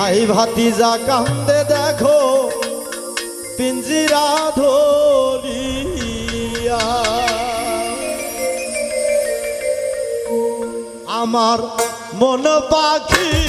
ভাই ভাতিজা কান্দে দেখো পিঞ্জিরা ধরিয়া। আমার মন পাখি